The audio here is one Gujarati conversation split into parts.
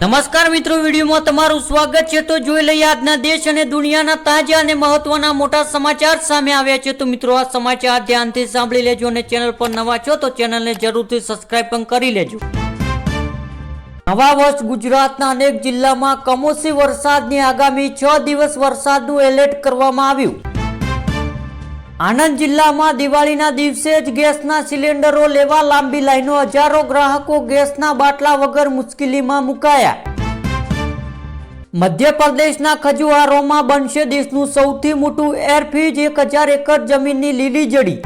નમસ્કાર મિત્રો, વિડીયોમાં તમારું સ્વાગત છે. તો જોઈ લઈએ આજના દેશ અને દુનિયાના તાજા અને મહત્વના મોટા સમાચાર સામે આવ્યા છે. તો મિત્રો, આ સમાચાર ધ્યાનથી સાંભળી લેજો અને ચેનલ પર નવા છો તો ચેનલને જરૂરથી સબસ્ક્રાઇબ પણ કરી લેજો. નવા વર્ષ ગુજરાતના અનેક જિલ્લામાં કમોસી વરસાદની આગામી છ દિવસ વરસાદનું એલર્ટ કરવામાં આવ્યું. આણંદ જિલ્લામાં દિવાળીના દિવસે જ ગેસના સિલિન્ડરો લેવા લાંબી લાઈનો. હજારો ગ્રાહકો ગેસના બાટલા વગર મુશ્કેલીમાં મુકાયા. મધ્યપ્રદેશના ખજુઆરોમાં બનશે દેશનું સૌથી મોટું એરફીજ એક હજાર એકર જમીનની લીલી જડી.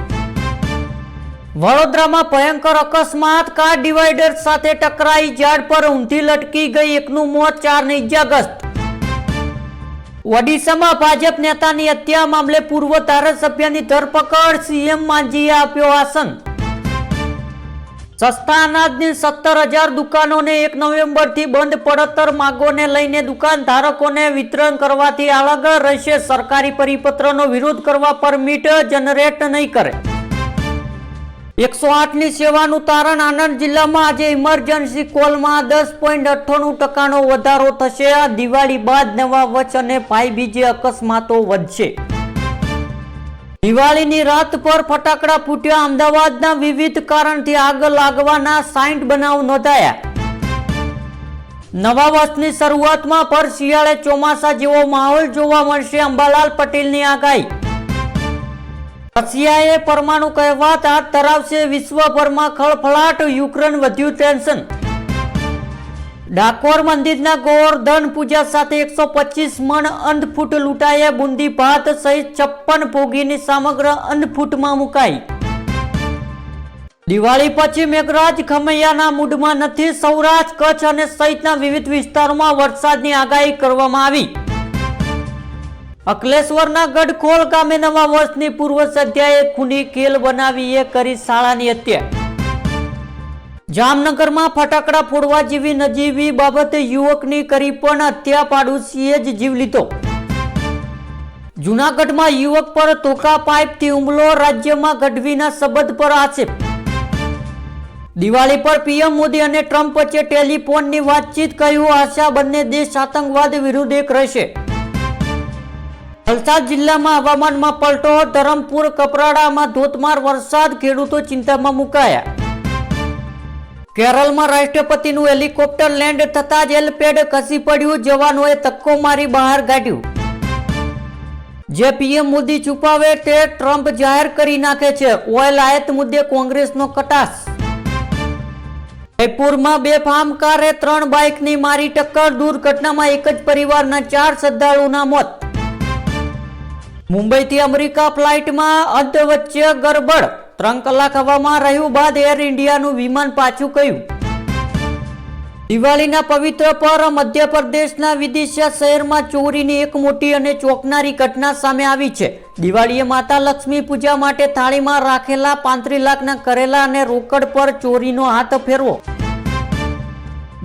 વડોદરામાં ભયંકર અકસ્માત, કાર ડિવાઈડર સાથે ટકરાઈ, ઝાડ પર ઊંધી લટકી ગઈ, એકનું મોત ચારને ઇજાગ્રસ્ત ઓડિશામાં ભાજપ નેતાની હત્યા મામલે પૂર્વ ધારાસભ્યની ધરપકડ, સીએમ માંઝીએ આપ્યો આસન. સસ્તા અનાજની સત્તર હજાર દુકાનોને એક નવેમ્બરથી બંધ પડતર માગોને લઈને દુકાન ધારકોને વિતરણ કરવાથી અલગ રહેશે. સરકારી પરિપત્રનો વિરોધ કરવા પરમિટ જનરેટ નહીં કરે. એકસો આઠની સેવાનું તારણ આણંદ જિલ્લામાં આજે ઇમરજન્સી કોલમાં દસ પોઈન્ટ અઠ્ઠાણું ટકાનો વધારો થશે. આ દિવાળી બાદ નવા વચ અને ભાઈ બીજે અકસ્માતો વધશે. દિવાળીની રાત પર ફટાકડા ફૂટ્યા. અમદાવાદના વિવિધ કારણથી આગ લાગવાના સાઈઠ બનાવ નોંધાયા. નવા વર્ષની શરૂઆતમાં પર શિયાળે ચોમાસા જેવો માહોલ જોવા મળશે. અંબાલાલ પટેલની આગાહી. રશિયાએ પરમાણુ કહેવાત હાથ ધરાવશે વિશ્વભરમાં ખળફળાટ, યુક્રેન વધ્યું ટેન્શન. ડાકોર મંદિરના ગોવર્ધન પૂજા સાથે એકસો પચીસ મણ અંધફૂટ લૂંટાયે બુંદી ભાત સહિત છપ્પન ભોગીની સમગ્ર અંધફૂટમાં મુકાઈ. દિવાળી પછી મેઘરાજ ખમૈયાના મૂડમાં નથી સૌરાષ્ટ્ર, કચ્છ અને સહિતના વિવિધ વિસ્તારોમાં વરસાદની આગાહી કરવામાં આવી. અકલેશ્વરના ગઢખોલ ગામે નવા વર્ષની પૂર્વ સંધ્યાએ ખૂની કેલ બનાવી એ કરી શાળાની હત્યા. જામનગરમાં ફટાકડા ફોડવા જેવી નજીવી બાબતે યુવકની કરી પણ હત્યા પાડોશીએ જ જીવ લીધો. જુનાગઢમાં યુવક પર તોકા પાઇપથી હુમલો, રાજ્યમાં ગઢવીના શબદ પર આક્ષેપ. દિવાળી પર પીએમ મોદી અને ટ્રમ્પ વચ્ચે ટેલિફોનની વાતચીત, કહ્યું, આશા બંને દેશ આતંકવાદ વિરુદ્ધ એક રહેશે. વલસાડ જિલ્લામાં હવામાનમાં પલટો, ધરમપુર, કપરાડામાં ધોધમાર વરસાદ, ખેડૂતો ચિંતામાં મુકાયા. કેરળમાં રાષ્ટ્રપતિનું હેલિકોપ્ટર લેન્ડ થતા જ હેલપેડ ખસી પડ્યું, જવાનોએ તક્કો મારી બહાર કાઢ્યું. જે પીએમ મોદી છુપાવે તે ટ્રમ્પ જાહેર કરી નાખે છે. ઓઇલ આયાત મુદ્દે કોંગ્રેસનો કટાશ જયપુરમાં બે ફાર્મ કારે ત્રણ બાઇકની મારી ટક્કર, દુર્ઘટનામાં એક જ પરિવારના ચાર શ્રદ્ધાળુના મોત. મુંબઈથી અમેરિકા ફ્લાઇટમાં અર્ધ વચ્ચે ગરબડ. ત્રણ કલાક હવામાં રહ્યું બાદ એર ઇન્ડિયાનું વિમાન પાછું કહ્યું દિવાળીના પવિત્ર પર મધ્યપ્રદેશના વિદિશા શહેરમાં ચોરીની એક મોટી અને ચોંકનારી ઘટના સામે આવી છે. દિવાળીએ માતા લક્ષ્મી પૂજા માટે થાળીમાં રાખેલા પાંત્રીસ લાખના કરેલા અને રોકડ પર ચોરીનો હાથ ફેરવો.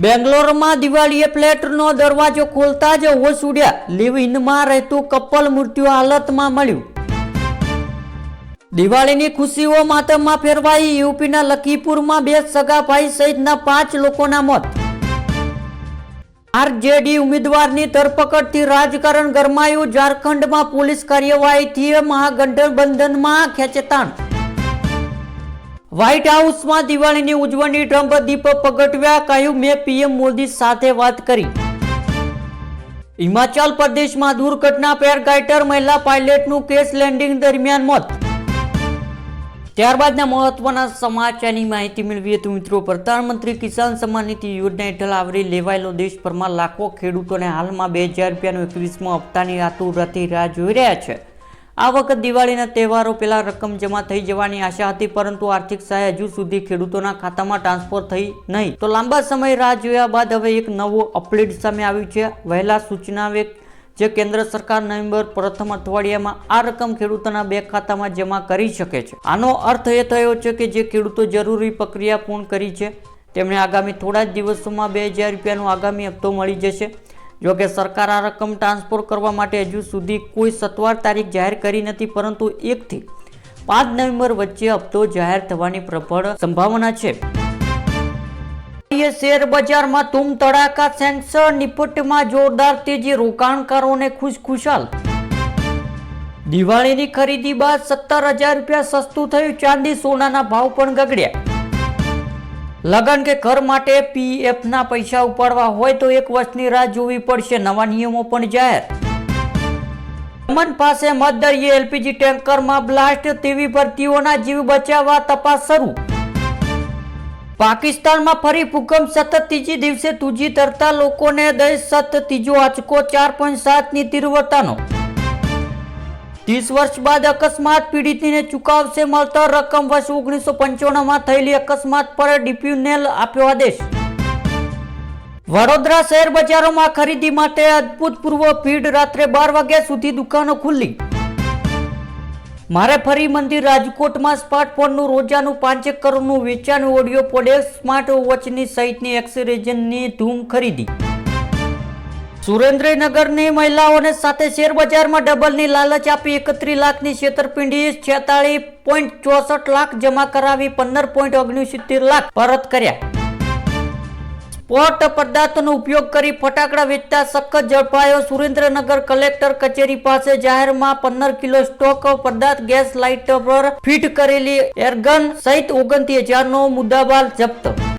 બેંગ્લોરમાં દિવાળીએ ફ્લેટનો દરવાજો ખોલતા જ હોશ ઉડ્યા. લીવ ઇનમાં રહેતું કપલ મૃત્યુ હાલતમાં મળ્યું. દિવાળીની ખુશીઓ માતમમાં ફેરવાઈ. યુપીના લખીપુરમાં બે સગા ભાઈ સહિતના પાંચ લોકોના મોત. આરજેડી ઉમેદવારની ધરપકડથી રાજકારણ ગરમાયું. ઝારખંડમાં પોલીસ કાર્યવાહીથી મહાગઠબંધનમાં ખેંચતાણ. વ્હાઇટ હાઉસમાં દિવાળીની ઉજવણી ટ્રમ્પ દીપ પગટવ્યા કહ્યું, મેં પીએમ મોદી સાથે વાત કરી. હિમાચલ પ્રદેશમાં દુર્ઘટના પેરગાઇટર મહિલા પાયલટનું કેસ લેન્ડિંગ દરમિયાન મોત. ત્યારબાદના મહત્વના સમાચારની માહિતી મેળવીએ તો મિત્રો, પ્રધાનમંત્રી કિસાન સન્માન નિધિ યોજના હેઠળ આવરી લેવાયેલો દેશભરમાં લાખો ખેડૂતોને હાલમાં બે હજાર રૂપિયાનો એકવીસમો હપ્તાની આતુરતાથી રાહ જોઈ રહ્યા છે. આ વખત દિવાળીના તહેવારો પહેલા રકમ જમા થઈ જવાની આશા હતી, પરંતુ આર્થિક સહાય હજુ સુધી ખેડૂતોના ખાતામાં ટ્રાન્સફર થઈ નહીં. તો લાંબા સમય રાહ જોયા બાદ હવે એક નવો અપડેટ સામે આવ્યું છે. વહેલા સૂચનાવે જે કેન્દ્ર સરકાર નવેમ્બર પ્રથમ અઠવાડિયામાં આ રકમ ખેડૂતોના બેંક ખાતામાં જમા કરી શકે છે. આનો અર્થ એ થયો છે કે જે ખેડૂતો જરૂરી પ્રક્રિયા પૂર્ણ કરી છે તેમણે આગામી થોડા જ દિવસોમાં બે હજાર રૂપિયાનો આગામી હપ્તો મળી જશે. જો કે સરકાર આ રકમ ટ્રાન્સફર કરવા માટે હજુ સુધી કોઈ સત્વાર તારીખ જાહેર કરી નથી, પરંતુ એકથી પાંચ નવેમ્બર વચ્ચે હપ્તો જાહેર થવાની પ્રબળ સંભાવના છે. શેર બજારમાં ધૂમ તડાકા સેન્સર નિફ્ટીમાં જોરદાર તેજી, રોકાણકારોને ખુશખુશાલ દિવાળીની ખરીદી બાદ સત્તર હજાર રૂપિયા સસ્તું થયું, ચાંદી સોનાના ભાવ પણ ગગડ્યા. લગન કે ઘર માટે પીએફ ના પૈસા ઉપાડવા હોય તો એક વર્ષની રાહ જોવી પડશે. નવા નિયમો પણ જાહેર. દમણ પાસે મધદરિયે એલપીજી ટેન્કરમાં બ્લાસ્ટ તેવી ભરતીઓના જીવ બચાવવા તપાસ શરૂ. પાકિસ્તાનમાં ફરી ભૂકંપ સતત ત્રીજી દિવસે તુજી તરતા લોકોને દહેશત, ત્રીજો આંચકો, ચાર પોઈન્ટ સાતની તીવ્રતાનો. ત્રીસ વર્ષ બાદ અકસ્માત પીડિતને ચુકાવશે મળતર રકમ વર્ષ ઓગણીસો પંચાણુંમાં થયેલી અકસ્માત પર ડિપ્યુનેલ આપ્યો આદેશ. વડોદરા શહેર બજારોમાં ખરીદી માટે અભૂતપૂર્વ ભીડ રાત્રે બાર વાગ્યા સુધી દુકાનો ખુલ્લી. મારે ફરી મંદિર રાજકોટમાં સ્માર્ટફોનનું રોજાનું પાંચેક કરોડનું વેચાણ ઓડિયો પોડે, સ્માર્ટ વોચની સહિતની એક્સરેજનની ધૂમ ખરીદી. સુરેન્દ્રનગરની મહિલાઓને સાથે શેરબજારમાં ડબલની લાલચ આપી એકત્રીસ લાખની છેતરપિંડી, છેતાળીસ પોઈન્ટ ચોસઠ લાખ જમા કરાવી પંદર પોઈન્ટ ઓગણસિત્તેર લાખ પરત કર્યા. સ્પોટ પદાર્થનો ઉપયોગ કરી ફટાકડા વેચતા સખત ઝડપાયો સુરેન્દ્રનગર કલેક્ટર કચેરી પાસે. જાહેરમાં પંદર કિલો સ્ટોક પદાર્થ, ગેસ લાઇટર પર ફિટ કરેલી એરગન સહિત ઓગણતી હજારનો મુદ્દાબાલ જપ્ત